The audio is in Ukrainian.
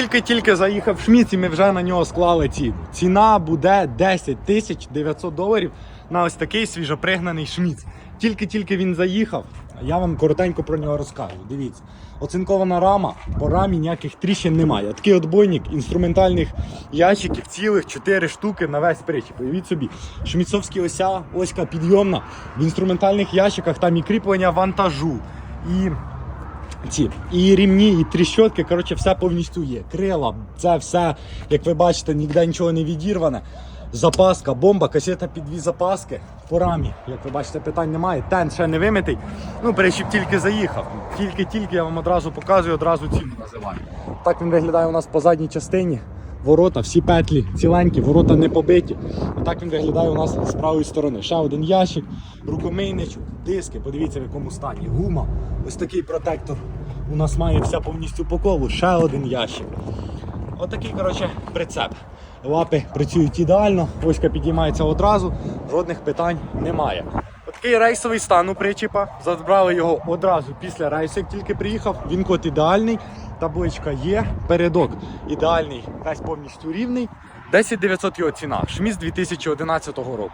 тільки-тільки заїхав Шміц, і ми вже на нього склали ціну. Ціна буде 10 тисяч 900 доларів на ось такий свіжопригнаний Шміц. Тільки-тільки він заїхав, я вам коротенько про нього розкажу. Дивіться, оцинкована рама, по рамі ніяких тріщин немає. Такий отбойник інструментальних ящиків, цілих 4 штуки на весь причіп. Уявіть собі, шміцовські ося, оська підйомна. В інструментальних ящиках там і кріплення вантажу, і ці і рівні, і тріщотки, коротше, все повністю є. Крила, це все, як ви бачите, ніде нічого не відірване. Запаска, бомба, касета під дві запаски по рамі. Як ви бачите, питань немає. Тен ще не вимитий. Ну, перещіп тільки заїхав. Тільки-тільки я вам одразу показую, одразу ціну називаю. Так він виглядає у нас по задній частині. Ворота, всі петлі ціленькі, ворота не побиті. Отак він виглядає у нас з правої сторони. Ще один ящик, рукомийничок, диски, подивіться в якому стані. Гума. Ось такий протектор у нас має вся повністю по колу. Ще один ящик. Отакий, коротше, прицеп. Лапи працюють ідеально, оська підіймається одразу, жодних питань немає. Отакий рейсовий стан у причіпа. Забрали його одразу після рейсу, як тільки приїхав. Він код ідеальний, табличка є, передок ідеальний, весь повністю рівний. 10 900 його ціна. Шміс 2011 року.